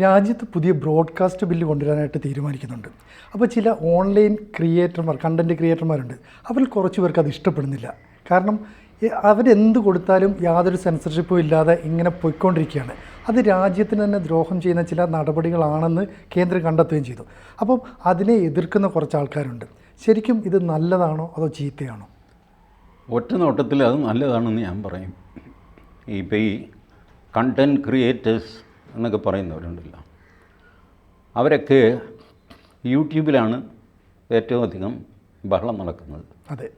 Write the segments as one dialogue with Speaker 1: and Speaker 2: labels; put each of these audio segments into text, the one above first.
Speaker 1: രാജ്യത്ത് പുതിയ broadcast bill കൊണ്ടുവരാനായിട്ട് തീരുമാനിക്കുന്നുണ്ട്. അപ്പോൾ ചില ഓൺലൈൻ ക്രിയേറ്റർമാർ കണ്ടന്റ് ക്രിയേറ്റർമാരുണ്ട്. അവരിൽ കുറച്ച് പേർക്ക് അത് ഇഷ്ടപ്പെടുന്നില്ല. കാരണം അവരെന്ത് കൊടുത്താലും യാതൊരു സെൻസർഷിപ്പും ഇല്ലാതെ ഇങ്ങനെ പോയിക്കൊണ്ടിരിക്കുകയാണ്. അത് രാജ്യത്തിന് തന്നെ ദ്രോഹം ചെയ്യുന്ന ചില നടപടികളാണെന്ന് കേന്ദ്രം കണ്ടെത്തുകയും ചെയ്തു. അപ്പം അതിനെ എതിർക്കുന്ന കുറച്ച് ആൾക്കാരുണ്ട്. ശരിക്കും ഇത് നല്ലതാണോ അതോ ചീത്തയാണോ?
Speaker 2: ഒറ്റ നോട്ടത്തിൽ അത് നല്ലതാണെന്ന് ഞാൻ പറയും. ഇപ്പോൾ ഈ കണ്ടന്റ് ക്രിയേറ്റേഴ്സ് എന്നൊക്കെ പറയുന്നവരുണ്ടല്ലോ. അവരൊക്കെ യൂട്യൂബിലാണ് ഏറ്റവും അധികം ബഹളം നടക്കുന്നത്.
Speaker 1: അതെ.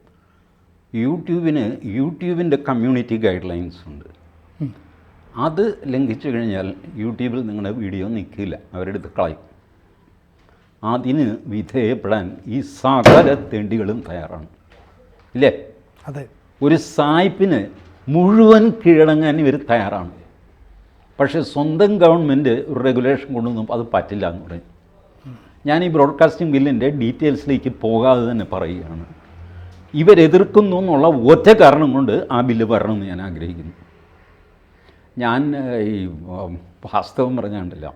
Speaker 2: യൂട്യൂബിന് യൂട്യൂബിന്റെ കമ്മ്യൂണിറ്റി ഗൈഡ് ലൈൻസ് ഉണ്ട് അത് ലംഘിച്ചു കഴിഞ്ഞാൽ യൂട്യൂബിൽ നിങ്ങളുടെ വീഡിയോ നിൽക്കില്ല. അവരെടുത്ത് കളയും. അതിന് വിധേയപ്പെടാൻ ഈ സകല തെണ്ടികളും തയ്യാറാണ്. ഇല്ലേ?
Speaker 1: അതെ.
Speaker 2: ഒരു സായിപ്പിന് മുഴുവൻ കീഴടങ്ങാൻ ഇവർ തയ്യാറാണ്. പക്ഷേ സ്വന്തം ഗവൺമെന്റ് ഒരു റെഗുലേഷൻ കൊണ്ടൊന്നും അത് പറ്റില്ല എന്ന് പറയും. ഞാൻ ഈ ബ്രോഡ്കാസ്റ്റിംഗ് ബില്ലിന്റെ ഡീറ്റെയിൽസിലേക്ക് പോകാതെ തന്നെ പറയുകയാണ്. ഇവരെതിർക്കുന്നു എന്നുള്ള ഒറ്റ കാരണം കൊണ്ട് ആ ബില്ല് വരണമെന്ന് ഞാൻ ആഗ്രഹിക്കുന്നു. ഞാൻ ഈ വാസ്തവം പറഞ്ഞാണ്ടല്ല.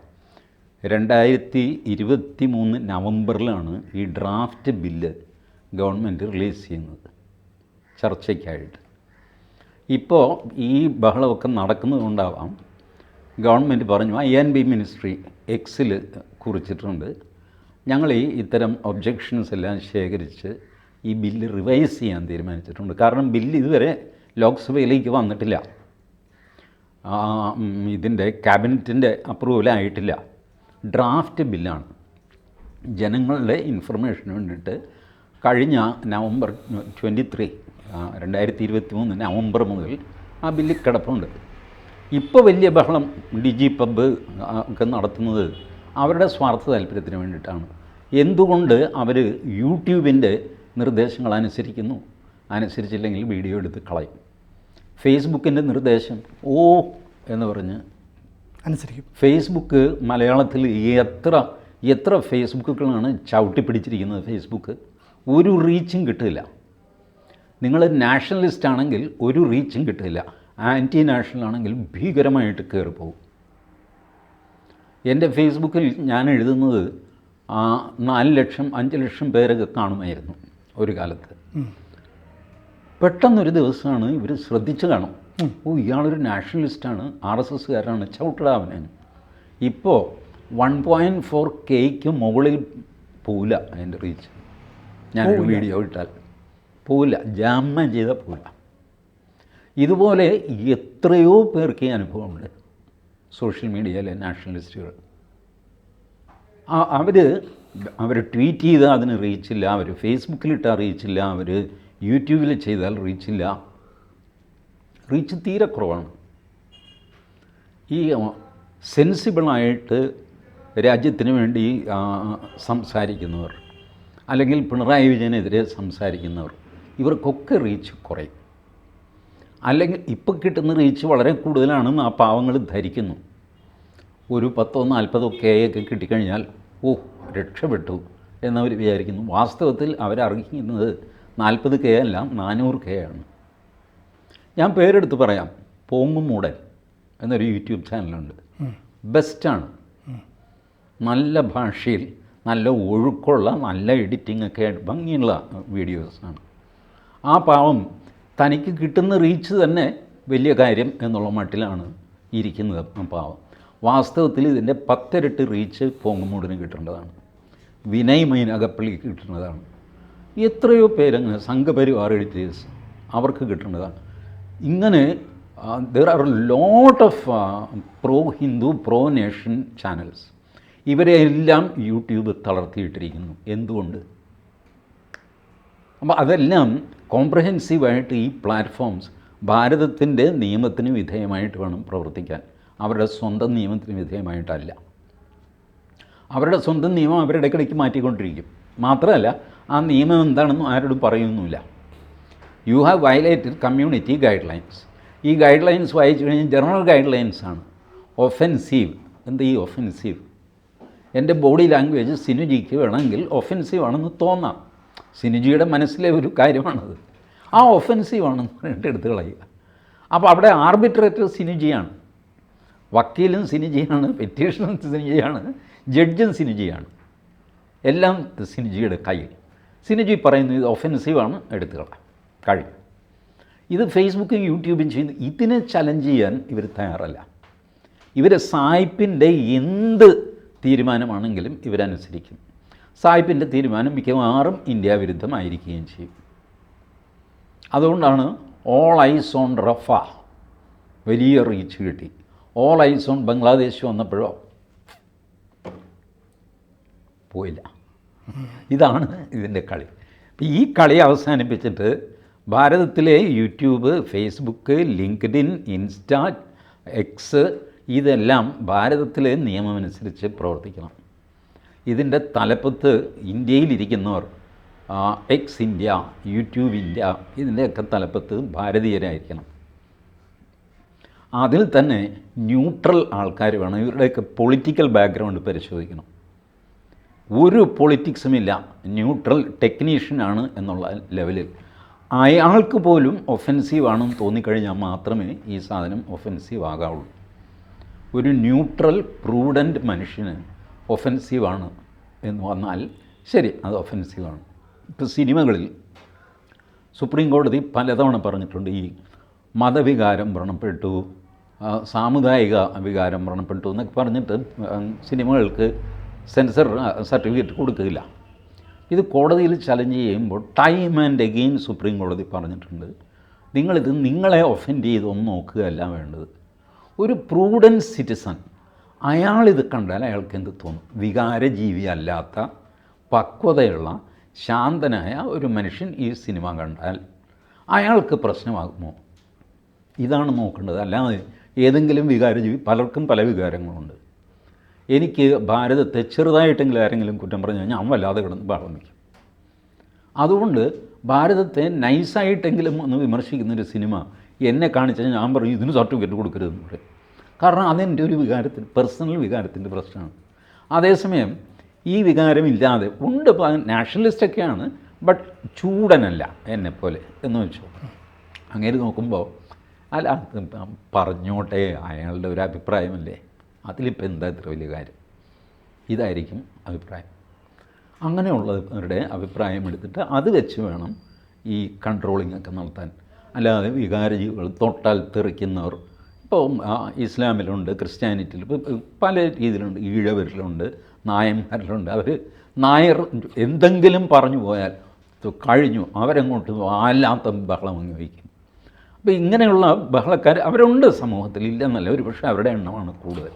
Speaker 2: രണ്ടായിരത്തി ഇരുപത്തി മൂന്ന് നവംബറിലാണ് ഈ ഡ്രാഫ്റ്റ് ബില്ല് ഗവൺമെന്റ് റിലീസ് ചെയ്യുന്നത്. ചർച്ചയ്ക്കായിട്ട്. ഇപ്പോൾ ഈ ബഹളമൊക്കെ നടക്കുന്നത് കൊണ്ടാവാം ഗവൺമെന്റ് പറഞ്ഞു ഐ എൻ ബി മിനിസ്ട്രി എക്സിൽ കുറിച്ചിട്ടുണ്ട്. ഞങ്ങൾ ഈ ഇത്തരം ഒബ്ജെക്ഷൻസ് എല്ലാം ശേഖരിച്ച് ഈ ബില്ല് റിവൈസ് ചെയ്യാൻ തീരുമാനിച്ചിട്ടുണ്ട്. കാരണം ബില്ല് ഇതുവരെ ലോക്സഭയിലേക്ക് വന്നിട്ടില്ല. ഇതിന്റെ ക്യാബിനറ്റിന്റെ അപ്രൂവലായിട്ടില്ല ഡ്രാഫ്റ്റ് ബില്ലാണ്. ജനങ്ങളുടെ ഇൻഫർമേഷന് വേണ്ടിയിട്ട് കഴിഞ്ഞ നവംബർ ട്വന്റി ത്രീ രണ്ടായിരത്തി ഇരുപത്തി മൂന്ന് നവംബർ മുതൽ ആ ബില്ല് കിടപ്പുണ്ട്. ഇപ്പോൾ വലിയ ബഹളം ഡിജി പബ് ഒക്കെ നടത്തുന്നത് അവരുടെ സ്വാർത്ഥ താല്പര്യത്തിന് വേണ്ടിയിട്ടാണ്. എന്തുകൊണ്ട് അവർ യൂട്യൂബിന്റെ നിർദ്ദേശങ്ങൾ അനുസരിക്കുന്നു? അനുസരിച്ചില്ലെങ്കിൽ വീഡിയോ എടുത്ത് കളയും. ഫേസ്ബുക്കിന്റെ നിർദ്ദേശം ഓ എന്ന് പറഞ്ഞ്
Speaker 1: അനുസരിക്കും.
Speaker 2: ഫേസ്ബുക്ക് മലയാളത്തിൽ എത്ര എത്ര ഫേസ്ബുക്കുകളാണ് ചവിട്ടി പിടിച്ചിരിക്കുന്നത് ഫേസ്ബുക്ക്? ഒരു റീച്ചും കിട്ടില്ല നിങ്ങൾ നാഷണലിസ്റ്റ് ആണെങ്കിൽ ഒരു റീച്ചും കിട്ടില്ല ആന്റി നാഷണൽ ആണെങ്കിൽ ഭീകരമായിട്ട് കയറിപ്പോകും. പോകും എന്റെ ഫേസ്ബുക്കിൽ ഞാൻ എഴുതുന്നത് നാല് ലക്ഷം അഞ്ച് ലക്ഷം പേരൊക്കെ കാണുമായിരുന്നു ഒരു കാലത്ത്. പെട്ടെന്നൊരു ദിവസമാണ് ഇവർ ശ്രദ്ധിച്ചു കാണും. ഓ ഇയാളൊരു നാഷണലിസ്റ്റാണ് ആർ എസ് എസ്സുകാരനാണ് ചവിട്ടടാവനെ ഇപ്പോൾ വൺ പോയിന്റ് ഫോർ കെയ്ക്ക് മുകളിൽ പോവില്ല അതിന്റെ റീച്ച്. ഞാനൊരു വീഡിയോ ഇട്ടാൽ. പോവില്ല. ജാമ്യം ചെയ്താൽ പോവില്ല. ഇതുപോലെ എത്രയോ പേർക്ക് ഈ അനുഭവമുണ്ട് സോഷ്യൽ മീഡിയയിലെ നാഷണലിസ്റ്റുകൾ. അവർ അവർ ട്വീറ്റ് ചെയ്താൽ അതിന് റീച്ചില്ല അവർ ഫേസ്ബുക്കിലിട്ടാൽ റീച്ചില്ല അവർ യൂട്യൂബിൽ ചെയ്താൽ റീച്ചില്ല റീച്ച് തീരെ കുറവാണ്. ഈ സെൻസിബിളായിട്ട് രാജ്യത്തിന് വേണ്ടി സംസാരിക്കുന്നവർ അല്ലെങ്കിൽ പിണറായി വിജയനെതിരെ സംസാരിക്കുന്നവർ ഇവർക്കൊക്കെ റീച്ച് കുറയും. അല്ലെങ്കിൽ ഇപ്പോൾ കിട്ടുന്ന റീച്ച് വളരെ കൂടുതലാണെന്ന് ആ പാവങ്ങൾ ധരിക്കുന്നു. ഒരു പത്തോ നാൽപ്പതോ കെ ഒക്കെ കിട്ടിക്കഴിഞ്ഞാൽ ഓ രക്ഷപ്പെട്ടു എന്നവർ വിചാരിക്കുന്നു. വാസ്തവത്തിൽ അവരറിയിക്കുന്നത് നാൽപ്പത് കെ അല്ല നാനൂറ് കെ ആണ്. ഞാൻ പേരെടുത്ത് പറയാം. പോങ്ങും മൂടൻ എന്നൊരു യൂട്യൂബ് ചാനലുണ്ട്. ബെസ്റ്റാണ്. നല്ല ഭാഷയിൽ നല്ല ഒഴുക്കുള്ള നല്ല എഡിറ്റിംഗ് ഒക്കെ ഭംഗിയുള്ള വീഡിയോസാണ്. ആ പാവം തനിക്ക് കിട്ടുന്ന റീച്ച് തന്നെ വലിയ കാര്യം എന്നുള്ള മട്ടിലാണ് ഇരിക്കുന്നത് പാവം. വാസ്തവത്തിൽ ഇതിന്റെ പത്തിരട്ട് റീച്ച് പോങ്ങുമൂടിന് കിട്ടേണ്ടതാണ്. വിനയ് മൈനകപ്പള്ളിക്ക് കിട്ടുന്നതാണ് എത്രയോ പേരങ്ങനെ സംഘപരിവാർ എഡിറ്റേഴ്സ് അവർക്ക് കിട്ടേണ്ടതാണ്. ഇങ്ങനെ there are lot of pro Hindu pro nation channels ഇവരെല്ലാം യൂട്യൂബ് തളർത്തിയിട്ടിരിക്കുന്നു. എന്തുകൊണ്ട്? അപ്പോൾ അതെല്ലാം കോംപ്രഹെൻസീവായിട്ട് ഈ പ്ലാറ്റ്ഫോംസ് ഭാരതത്തിന്റെ നിയമത്തിന് വിധേയമായിട്ട് വേണം പ്രവർത്തിക്കാൻ. അവരുടെ സ്വന്തം നിയമത്തിന് വിധേയമായിട്ടല്ല. അവരുടെ സ്വന്തം നിയമം അവരുടെ ഇടയ്ക്കിടയ്ക്ക് മാറ്റിക്കൊണ്ടിരിക്കും. മാത്രമല്ല ആ നിയമം എന്താണെന്നും ആരോടും പറയുന്നില്ല you have violated community guidelines ഈ ഗൈഡ് ലൈൻസ് വായിച്ചു കഴിഞ്ഞാൽ ജനറൽ ഗൈഡ് ആണ്. ഒഫെൻസീവ് എന്ത് ഈ ഒഫെൻസീവ് എന്റെ ബോഡി ലാംഗ്വേജ് സിനുജിക്ക് വേണമെങ്കിൽ ഒഫെൻസീവ് ആണെന്ന് തോന്നാം. സിനുജിയുടെ മനസ്സിലെ ഒരു കാര്യമാണത്. ആ ഒഫൻസീവാണെന്ന് പറഞ്ഞിട്ട് എടുത്തു കളയുക. അപ്പോൾ അവിടെ ആർബിട്രേറ്റർ സിനിജിയാണ്. വക്കീലും സിനിജിയാണ് പെറ്റീഷനും സിനിജിയാണ് ജഡ്ജും സിനിജിയാണ്. എല്ലാം സിനിജിയുടെ കയ്യിൽ. സിനിജി പറയുന്നത് ഇത് ഒഫൻസീവാണ് എടുത്തുകളാം കഴിയും. ഇത് ഫേസ്ബുക്കും യൂട്യൂബും ചെയ്യുന്ന ഇതിനെ ചലഞ്ച് ചെയ്യാൻ ഇവർ തയ്യാറല്ല. ഇവർ സായിപ്പിന്റെ എന്ത് തീരുമാനമാണെങ്കിലും ഇവരനുസരിക്കും. സായിപ്പിന്റെ തീരുമാനം മിക്കവാറും ഇന്ത്യ വിരുദ്ധമായിരിക്കുകയും ചെയ്യും. അതുകൊണ്ടാണ് ഓൾ ഐസ് ഓൺ റഫ വലിയ റീച്ച് കിട്ടി. ഓൾ ഐസ് ഓൺ ബംഗ്ലാദേശ് വന്നപ്പോഴോ? പോയില്ല. ഇതാണ് ഇതിന്റെ കളി. ഈ കളി അവസാനിപ്പിച്ചിട്ട് ഭാരതത്തിലെ YouTube Facebook LinkedIn Insta X ഇതെല്ലാം ഭാരതത്തിലെ നിയമമനുസരിച്ച് പ്രവർത്തിക്കണം. ഇതിന്റെ തലപ്പത്ത് ഇന്ത്യയിലിരിക്കുന്നവർ എക്സ് ഇന്ത്യ യൂട്യൂബ് ഇന്ത്യ ഇതിന്റെയൊക്കെ തലപ്പത്ത് ഭാരതീയരായിരിക്കണം. അതിൽ തന്നെ ന്യൂട്രൽ ആൾക്കാർ വേണം. ഇവരുടെയൊക്കെ പൊളിറ്റിക്കൽ ബാക്ക്ഗ്രൗണ്ട് പരിശോധിക്കണം. ഒരു പൊളിറ്റിക്സുമില്ല. ന്യൂട്രൽ ടെക്നീഷ്യനാണ് എന്നുള്ള ലെവലിൽ. അയാൾക്ക് പോലും ഒഫെൻസീവ് ആണെന്ന് തോന്നിക്കഴിഞ്ഞാൽ മാത്രമേ ഈ സാധനം ഒഫെൻസീവ് ആകാവുള്ളൂ. ഒരു ന്യൂട്രൽ പ്രൂഡന്റ് മനുഷ്യന് ഒഫെൻസീവാണ് എന്ന് വന്നാൽ ശരി അത് ഒഫൻസീവാണ് ഇപ്പോൾ സിനിമകളിൽ സുപ്രീം കോടതി പലതവണ പറഞ്ഞിട്ടുണ്ട് ഈ മതവികാരം വ്രണപ്പെട്ടു സാമുദായിക വികാരം വ്രണപ്പെട്ടു എന്നൊക്കെ പറഞ്ഞിട്ട് സിനിമകൾക്ക് സെൻസർ സർട്ടിഫിക്കറ്റ് കൊടുക്കില്ല ഇത് കോടതിയിൽ ചലഞ്ച് ചെയ്യുമ്പോൾ ടൈം ആൻഡ് എഗെയിൻ സുപ്രീം കോടതി പറഞ്ഞിട്ടുണ്ട് നിങ്ങളിത് നിങ്ങളെ ഒഫൻഡ് ചെയ്തൊന്നും നോക്കുകയല്ല വേണ്ടത്. ഒരു പ്രൂഡൻസ് സിറ്റിസൺ അയാളിത് കണ്ടാൽ അയാൾക്ക് എന്ത് തോന്നും? വികാരജീവി അല്ലാത്ത പക്വതയുള്ള ശാന്തനായ ഒരു മനുഷ്യൻ ഈ സിനിമ കണ്ടാൽ അയാൾക്ക് പ്രശ്നമാകുമോ? ഇതാണ് നോക്കേണ്ടത്. അല്ലാതെ ഏതെങ്കിലും വികാരജീവി പലർക്കും പല വികാരങ്ങളുണ്ട്. എനിക്ക് ഭാരതത്തെ ചെറുതായിട്ടെങ്കിലും ആരെങ്കിലും കുറ്റം പറഞ്ഞു കഴിഞ്ഞാൽ ഞാൻ വല്ലാതെ കിടന്ന് പറഞ്ഞിരിക്കും അതുകൊണ്ട് ഭാരതത്തെ നൈസായിട്ടെങ്കിലും ഒന്ന് വിമർശിക്കുന്നൊരു സിനിമ എന്നെ കാണിച്ചാൽ ഞാൻ പറയും ഇതിന് സർട്ടിഫിക്കറ്റ് കൊടുക്കരുതെന്ന് പറയും. കാരണം അതെന്റെ ഒരു വികാരത്തിന് പേഴ്സണൽ വികാരത്തിന്റെ പ്രശ്നമാണ്. അതേസമയം ഈ വികാരമില്ലാതെ ഉണ്ട് നാഷണലിസ്റ്റൊക്കെയാണ് ബട്ട് ചൂടനല്ല എന്നെപ്പോലെ എന്ന് വെച്ചു. അങ്ങനെ നോക്കുമ്പോൾ അല്ല പറഞ്ഞോട്ടെ അയാളുടെ ഒരു അഭിപ്രായമല്ലേ? അതിലിപ്പോൾ എന്താ ഇത്ര വലിയ കാര്യം? ഇതായിരിക്കും അഭിപ്രായം. അങ്ങനെയുള്ളവരുടെ അഭിപ്രായം എടുത്തിട്ട് അത് വെച്ച് വേണം ഈ കൺട്രോളിംഗ് ഒക്കെ നടത്താൻ. അല്ലാതെ വികാരജീവികൾ തൊട്ടാൽ തെറിക്കുന്നവർ ഇപ്പോൾ ഇസ്ലാമിലുണ്ട് ക്രിസ്ത്യാനിറ്റിയിൽ പല രീതിയിലുണ്ട് ഈഴവരിലുണ്ട് നായന്മാരിലുണ്ട്. അവർ നായർ എന്തെങ്കിലും പറഞ്ഞു പോയാൽ കഴിഞ്ഞു അവരങ്ങോട്ട് ആലാത്ത ബഹളം അങ്ങ് വയ്ക്കും. അപ്പോൾ ഇങ്ങനെയുള്ള ബഹളക്കാർ അവരുണ്ട് സമൂഹത്തിൽ ഇല്ലെന്നല്ല ഒരു പക്ഷേ അവരുടെ എണ്ണമാണ് കൂടുതൽ.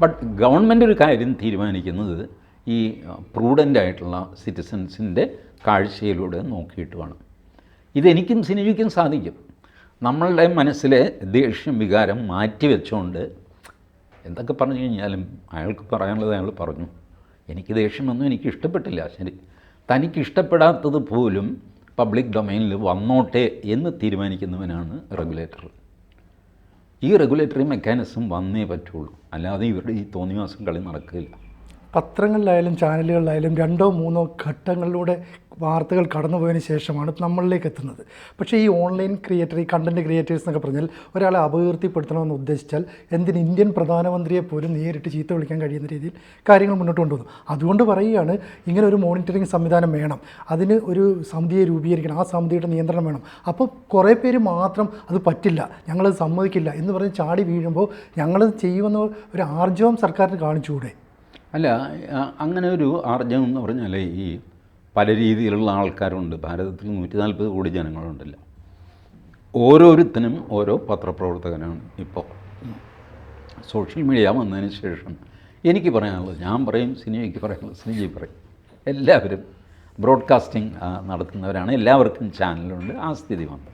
Speaker 2: ബട്ട് ഗവൺമെന്റ് ഒരു കാര്യം തീരുമാനിക്കുന്നത് ഈ പ്രൂഡന്റായിട്ടുള്ള സിറ്റിസൻസിന്റെ കാഴ്ചയിലൂടെ നോക്കിയിട്ട് വേണം. ഇതെനിക്കും സിനിമയ്ക്കും സാധിക്കും. നമ്മളുടെ മനസ്സിലെ ദേഷ്യം വികാരം മാറ്റി വെച്ചുകൊണ്ട് എന്തൊക്കെ പറഞ്ഞു കഴിഞ്ഞാലും അയാൾക്ക് പറയാനുള്ളത് അയാൾ പറഞ്ഞു. എനിക്ക് ദേഷ്യമൊന്നും എനിക്ക് ഇഷ്ടപ്പെട്ടില്ല. ശരി. തനിക്ക് ഇഷ്ടപ്പെടാത്തത് പോലും പബ്ലിക് ഡൊമൈനിൽ വന്നോട്ടെ എന്ന് തീരുമാനിക്കുന്നവനാണ് റെഗുലേറ്റർ. ഈ റെഗുലേറ്ററി മെക്കാനിസം വന്നേ പറ്റുള്ളൂ. അല്ലാതെ ഇവരുടെ ഈ തോന്നിവാസം കളി നടക്കില്ല.
Speaker 1: പത്രങ്ങളിലായാലും ചാനലുകളിലായാലും രണ്ടോ മൂന്നോ ഘട്ടങ്ങളിലൂടെ വാർത്തകൾ കടന്നു പോയതിന് ശേഷമാണ് നമ്മളിലേക്ക് എത്തുന്നത്. പക്ഷേ ഈ ഓൺലൈൻ ക്രിയേറ്റർ ഈ കണ്ടന്റ് ക്രിയേറ്റേഴ്സ് എന്നൊക്കെ പറഞ്ഞാൽ ഒരാളെ അപകീർത്തിപ്പെടുത്തണമെന്ന് ഉദ്ദേശിച്ചാൽ എന്തിന് ഇന്ത്യൻ പ്രധാനമന്ത്രിയെ പോലും നേരിട്ട് ചീത്ത വിളിക്കാൻ കഴിയുന്ന രീതിയിൽ കാര്യങ്ങൾ മുന്നോട്ട് കൊണ്ടുവന്നു അതുകൊണ്ട് പറയുകയാണ് ഇങ്ങനെ ഒരു മോണിറ്ററിംഗ് സംവിധാനം വേണം. അതിന് ഒരു സമിതിയെ രൂപീകരിക്കണം. ആ സമിതിയുടെ നിയന്ത്രണം വേണം. അപ്പോൾ കുറേ പേര് മാത്രം അത് പറ്റില്ല. ഞങ്ങളത് സമ്മതിക്കില്ല എന്ന് പറഞ്ഞ് ചാടി വീഴുമ്പോൾ ഞങ്ങളത് ചെയ്യുമെന്ന ഒരു ആർജവം സർക്കാരിന് കാണിച്ചുകൂടെ?
Speaker 2: അല്ല അങ്ങനെ ഒരു ആർജവം എന്ന് പറഞ്ഞാൽ ഈ പല രീതിയിലുള്ള ആൾക്കാരുണ്ട്. ഭാരതത്തിൽ നൂറ്റി നാൽപ്പത് കോടി ജനങ്ങളുണ്ടല്ലോ. ഓരോരുത്തനും ഓരോ പത്രപ്രവർത്തകനാണ് ഇപ്പോൾ. സോഷ്യൽ മീഡിയ വന്നതിന് ശേഷം എനിക്ക് പറയാനുള്ളത് ഞാൻ പറയും സിനിമയ്ക്ക് പറയാനുള്ളത് സിനിമയ്ക്ക് പറയും. എല്ലാവരും ബ്രോഡ്കാസ്റ്റിംഗ് നടത്തുന്നവരാണ്. എല്ലാവർക്കും ചാനലുണ്ട് ആ സ്ഥിതി വന്നു.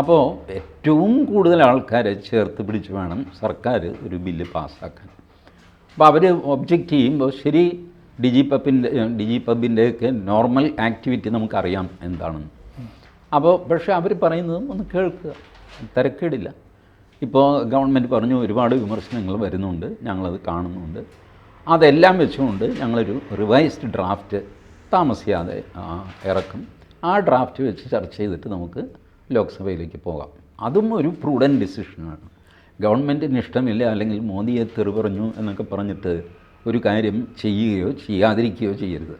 Speaker 2: അപ്പോൾ ഏറ്റവും കൂടുതൽ ആൾക്കാരെ ചേർത്ത് പിടിച്ച് വേണം സർക്കാർ ഒരു ബില്ല് പാസ്സാക്കാൻ. അപ്പോൾ അവർ ഒബ്ജക്റ്റ് ചെയ്യുമ്പോൾ ശരി ഡിജി പബിന്റെ ഡിജി പബിന്റെയൊക്കെ നോർമൽ ആക്ടിവിറ്റി നമുക്കറിയാം എന്താണെന്ന്. അപ്പോൾ പക്ഷേ അവർ പറയുന്നതും ഒന്ന് കേൾക്കുക. തിരക്കേടില്ല. ഇപ്പോൾ ഗവൺമെന്റ് പറഞ്ഞു ഒരുപാട് വിമർശനങ്ങൾ വരുന്നുണ്ട്. ഞങ്ങളത് കാണുന്നുണ്ട്. അതെല്ലാം വെച്ചുകൊണ്ട് ഞങ്ങളൊരു റിവൈസ്ഡ് ഡ്രാഫ്റ്റ് താമസിയാതെ ഇറക്കും. ആ ഡ്രാഫ്റ്റ് വെച്ച് ചർച്ച ചെയ്തിട്ട് നമുക്ക് ലോക്സഭയിലേക്ക് പോകാം. അതും ഒരു പ്രൂഡന്റ് ഡിസിഷനാണ് ഗവൺമെന്റിന് ഇഷ്ടമില്ല അല്ലെങ്കിൽ മോദിയെ തെറി പറഞ്ഞു എന്നൊക്കെ പറഞ്ഞിട്ട് ഒരു കാര്യം ചെയ്യുകയോ ചെയ്യാതിരിക്കുകയോ ചെയ്യരുത്.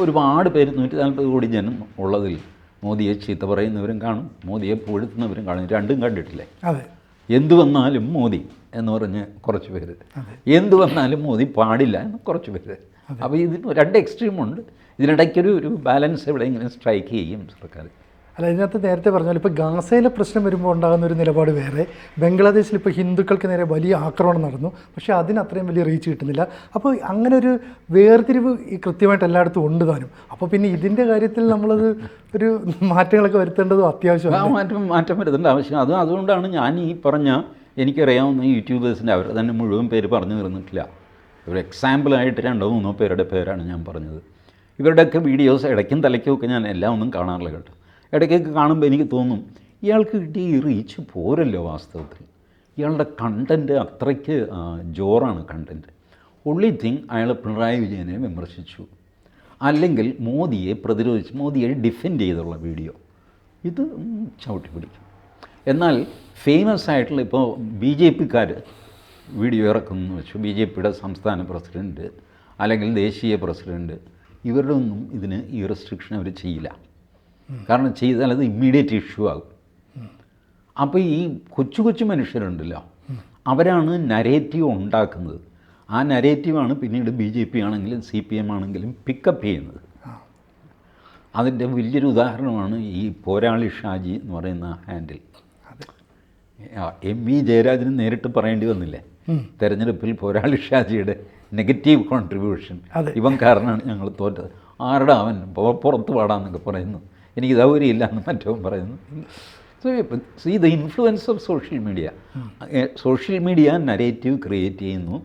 Speaker 2: ഒരുപാട് പേര് നൂറ്റി നാൽപ്പത് കോടി ജനം ഉള്ളതിൽ മോദിയെ ചീത്ത പറയുന്നവരും കാണും മോദിയെ പുഴുത്തുന്നവരും കാണും. രണ്ടും കണ്ടിട്ടില്ലേ?
Speaker 1: അതെ.
Speaker 2: എന്തു വന്നാലും മോദി എന്ന് പറഞ്ഞ് കുറച്ച് പേര്. എന്തു വന്നാലും മോദി പാടില്ല എന്ന് കുറച്ച് പേര്. അപ്പോൾ ഇതിന് രണ്ട് എക്സ്ട്രീമുണ്ട്. ഇതിനിടയ്ക്കൊരു ഒരു ബാലൻസ് എവിടെയെങ്കിലും സ്ട്രൈക്ക് ചെയ്യും സർക്കാർ.
Speaker 1: അല്ല ഇതിനകത്ത് നേരത്തെ പറഞ്ഞാൽ ഇപ്പോൾ ഗാസയിലെ പ്രശ്നം വരുമ്പോൾ ഉണ്ടാകുന്ന ഒരു നിലപാട് വേറെ. ബംഗ്ലാദേശിൽ ഇപ്പോൾ ഹിന്ദുക്കൾക്ക് നേരെ വലിയ ആക്രമണം നടന്നു. പക്ഷേ അതിന് അത്രയും വലിയ റീച്ച് കിട്ടുന്നില്ല. അപ്പോൾ അങ്ങനെ ഒരു വേർതിരിവ് കൃത്യമായിട്ട് എല്ലായിടത്തും ഉണ്ട് താനും. അപ്പോൾ പിന്നെ ഇതിന്റെ കാര്യത്തിൽ നമ്മളത് ഒരു മാറ്റങ്ങളൊക്കെ വരുത്തേണ്ടതും അത്യാവശ്യമാണ്.
Speaker 2: മാറ്റം മാറ്റം വരുത്തേണ്ട ആവശ്യം. അത് അതുകൊണ്ടാണ് ഞാൻ ഈ പറഞ്ഞ എനിക്കറിയാവുന്ന യൂട്യൂബേഴ്സിന്റെ അവർ തന്നെ മുഴുവൻ പേര് പറഞ്ഞു തീർന്നിട്ടില്ല. ഒരു എക്സാമ്പിളായിട്ട് രണ്ടോ മൂന്നോ പേരുടെ പേരാണ് ഞാൻ പറഞ്ഞത്. ഇവരുടെയൊക്കെ വീഡിയോസ് ഇടയ്ക്കും തലയ്ക്കും ഒക്കെ ഞാൻ എല്ലാം ഒന്നും കാണാറില്ല കേട്ടോ. ഇടയ്ക്കൊക്കെ കാണുമ്പോൾ എനിക്ക് തോന്നും ഇയാൾക്ക് കിട്ടിയ ഈ റീച്ച് പോരല്ലോ വാസ്തവത്തിൽ. ഇയാളുടെ കണ്ടന്റ് അത്രയ്ക്ക് ജോറാണ് കണ്ടന്റ് ഒള്ളി തിങ് അയാൾ പിണറായി വിജയനെ വിമർശിച്ചു. അല്ലെങ്കിൽ മോദിയെ പ്രതിരോധിച്ച് മോദിയെ ഡിഫെൻഡ് ചെയ്തുള്ള വീഡിയോ ഇത് ചവിട്ടി പിടിക്കും. എന്നാൽ ഫേമസ് ആയിട്ടുള്ള ഇപ്പോൾ ബി ജെ പിക്കാർ വീഡിയോ ഇറക്കുന്നു വെച്ചു. ബി ജെ പിയുടെ സംസ്ഥാന പ്രസിഡന്റ് അല്ലെങ്കിൽ ദേശീയ പ്രസിഡന്റ് ഇവരുടെ ഒന്നും ഇതിന് ഈ റെസ്ട്രിക്ഷൻ അവർ ചെയ്യില്ല. കാരണം ചെയ്താൽ അത് ഇമ്മീഡിയറ്റ് ഇഷ്യൂ ആകും. അപ്പോൾ ഈ കൊച്ചു കൊച്ചു മനുഷ്യരുണ്ടല്ലോ അവരാണ് നരേറ്റീവ് ഉണ്ടാക്കുന്നത്. ആ നരേറ്റീവാണ് പിന്നീട് ബി ജെ പി ആണെങ്കിലും സി പി എം ആണെങ്കിലും പിക്കപ്പ് ചെയ്യുന്നത്. അതിന്റെ വലിയൊരു ഉദാഹരണമാണ് ഈ പോരാളി ഷാജി എന്ന് പറയുന്ന ഹാൻഡിൽ എം വി ജയരാജന് നേരിട്ട് പറയേണ്ടി വന്നില്ലേ? തെരഞ്ഞെടുപ്പിൽ പോരാളി ഷാജിയുടെ നെഗറ്റീവ് കോൺട്രിബ്യൂഷൻ
Speaker 1: അതെ.
Speaker 2: ഇവൻ കാരണമാണ് ഞങ്ങൾ തോറ്റത്. ആരുടെ അവൻ? പുറത്ത് പാടാന്നൊക്കെ പറയുന്നു. എനിക്ക് സൗകര്യമില്ല എന്ന് മറ്റവും പറയുന്നു so see the influence of social media social media narrative create ചെയ്യുന്നു.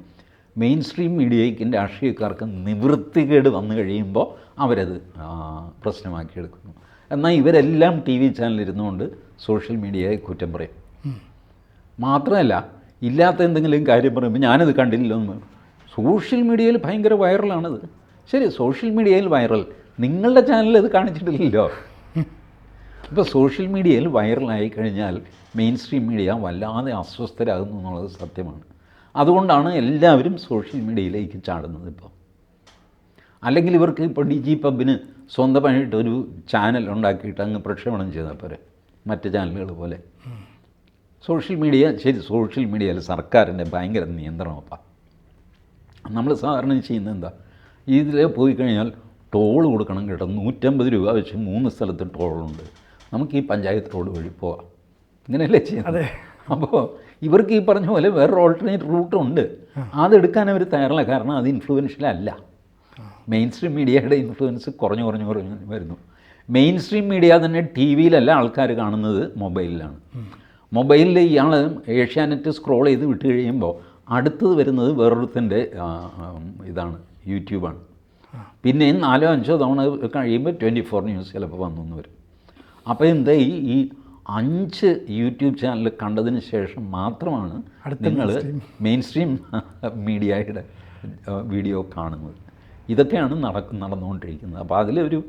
Speaker 2: മെയിൻ സ്ട്രീം മീഡിയയ്ക്ക് രാഷ്ട്രീയക്കാർക്ക് നിവൃത്തികേട് വന്നു കഴിയുമ്പോൾ അവരത് പ്രശ്നമാക്കിയെടുക്കുന്നു. എന്നാൽ ഇവരെല്ലാം ടി വി ചാനലിരുന്നുകൊണ്ട് സോഷ്യൽ മീഡിയയെ കുറ്റം പറയും. മാത്രമല്ല ഇല്ലാത്ത എന്തെങ്കിലും കാര്യം പറയുമ്പോൾ ഞാനത് കണ്ടില്ലല്ലോ എന്ന് സോഷ്യൽ മീഡിയയിൽ ഭയങ്കര വൈറലാണത് ശരി സോഷ്യൽ മീഡിയയിൽ വൈറൽ നിങ്ങളുടെ ചാനലിൽ അത് കാണിച്ചിട്ടില്ലല്ലോ. ഇപ്പോൾ സോഷ്യൽ മീഡിയയിൽ വൈറലായി കഴിഞ്ഞാൽ മെയിൻ സ്ട്രീം മീഡിയ വല്ലാതെ അസ്വസ്ഥരാകുന്നു എന്നുള്ളത് സത്യമാണ്. അതുകൊണ്ടാണ് എല്ലാവരും സോഷ്യൽ മീഡിയയിലേക്ക് ചാടുന്നത് ഇപ്പോൾ അല്ലെങ്കിൽ ഇവർക്ക് ഇപ്പോൾ ഡി ജി പബിന് സ്വന്തമായിട്ട് ഒരു ചാനൽ ഉണ്ടാക്കിയിട്ട് അങ്ങ് പ്രക്ഷേപണം ചെയ്താൽ പോരെ. മറ്റ് ചാനലുകൾ പോലെ. സോഷ്യൽ മീഡിയ ശരി സോഷ്യൽ മീഡിയയിൽ സർക്കാരിന്റെ ഭയങ്കര നിയന്ത്രണമപ്പം. നമ്മൾ സാധാരണ ചെയ്യുന്നത് എന്താ? ഇതിൽ പോയി കഴിഞ്ഞാൽ ടോൾ കൊടുക്കണം കേട്ടോ. നൂറ്റമ്പത് രൂപ വെച്ച് മൂന്ന് സ്ഥലത്ത് ടോളുണ്ട് നമുക്ക് ഈ പഞ്ചായത്ത് റോഡ് വഴി പോകാം ഇങ്ങനെയല്ലേ ചെയ്യുന്നത്? അപ്പോൾ ഇവർക്ക് ഈ പറഞ്ഞ പോലെ വേറൊരു ഓൾട്ടർനേറ്റ് റൂട്ടും ഉണ്ട്. അതെടുക്കാൻ അവർ തയ്യാറല്ല. കാരണം അത് ഇൻഫ്ലുവൻഷ്യൽ അല്ല. മെയിൻ സ്ട്രീം മീഡിയയുടെ ഇൻഫ്ലുവൻസ് കുറഞ്ഞു കുറഞ്ഞു കുറഞ്ഞു വരുന്നു. മെയിൻ സ്ട്രീം മീഡിയ തന്നെ ടി വിയിലല്ല ആൾക്കാർ കാണുന്നത് മൊബൈലിലാണ്. മൊബൈലിൽ ഇയാൾ ഏഷ്യാനെറ്റ് സ്ക്രോൾ ചെയ്ത് വിട്ട് കഴിയുമ്പോൾ അടുത്തത് വരുന്നത് വേറൊരുത്തിന്റെ ഇതാണ് യൂട്യൂബാണ്. പിന്നെയും നാലോ അഞ്ചോ തവണ കഴിയുമ്പോൾ ട്വന്റി ഫോർ ന്യൂസ് ചിലപ്പോൾ വന്നു വരും. അപ്പോൾ എന്താ ഈ ഈ അഞ്ച് യൂട്യൂബ് ചാനൽ കണ്ടതിന് ശേഷം മാത്രമാണ് നിങ്ങൾ മെയിൻ സ്ട്രീം മീഡിയയുടെ വീഡിയോ കാണുന്നത്. ഇതൊക്കെയാണ് നടക്കു നടന്നുകൊണ്ടിരിക്കുന്നത്. അപ്പോൾ അതിലൊരു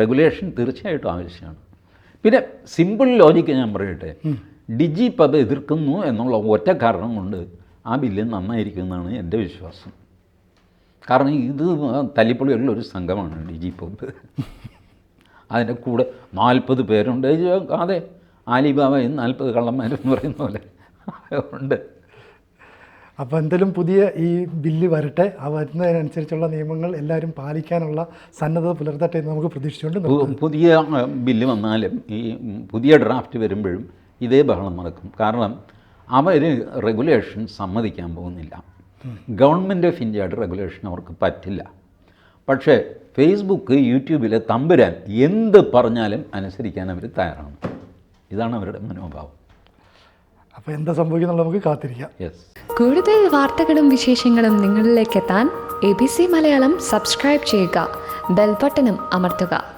Speaker 2: റെഗുലേഷൻ തീർച്ചയായിട്ടും ആവശ്യമാണ്. പിന്നെ സിമ്പിൾ ലോജിക്ക് ഞാൻ പറയട്ടെ. ഡിജി പബ് എതിർക്കുന്നു എന്നുള്ള ഒറ്റ കാരണം കൊണ്ട് ആ ബില്ല് നന്നായിരിക്കുന്നതാണ് എന്റെ വിശ്വാസം. കാരണം ഇത് തല്ലിപ്പൊളിയുള്ള ഒരു സംഘമാണ് ഡിജി പബ് അതിന്റെ കൂടെ നാൽപ്പത് പേരുണ്ട്. അതെ ആലിബാബയും നാൽപ്പത് കള്ളന്മാരെന്ന് പറയുന്ന പോലെ. ഉണ്ട്.
Speaker 1: അപ്പോൾ എന്തായാലും പുതിയ ഈ ബില്ല് വരട്ടെ. ആ വരുന്നതിനനുസരിച്ചുള്ള നിയമങ്ങൾ എല്ലാവരും പാലിക്കാനുള്ള സന്നദ്ധത പുലർത്തട്ടെ എന്ന് നമുക്ക് പ്രതീക്ഷിച്ചുകൊണ്ട്
Speaker 2: പുതിയ ബില്ല് വന്നാലും ഈ പുതിയ ഡ്രാഫ്റ്റ് വരുമ്പോഴും ഇതേ ബഹളം നടക്കും. കാരണം അവർ റെഗുലേഷൻ സമ്മതിക്കാൻ പോകുന്നില്ല. ഗവൺമെന്റ് ഓഫ് ഇന്ത്യയുടെ റെഗുലേഷൻ അവർക്ക് പറ്റില്ല. പക്ഷേ ഫേസ്ബുക്ക് യൂട്യൂബിൽ തമ്പുരാൻ എന്ത് പറഞ്ഞാലും അനുസരിക്കാൻ അവർ തയ്യാറാണ്. ഇതാണ് അവരുടെ മനോഭാവം.
Speaker 1: അപ്പോൾ എന്താ സംഭവിക്കുന്ന നമുക്ക് കാത്തിരിക്കാം.
Speaker 2: യെസ്
Speaker 3: കൂടുതൽ വാർത്തകളും വിശേഷങ്ങളും നിങ്ങളിലേക്ക് എത്താൻ A B C Malayalam subscribe ചെയ്യുക. ബെൽബട്ടനും അമർത്തുക.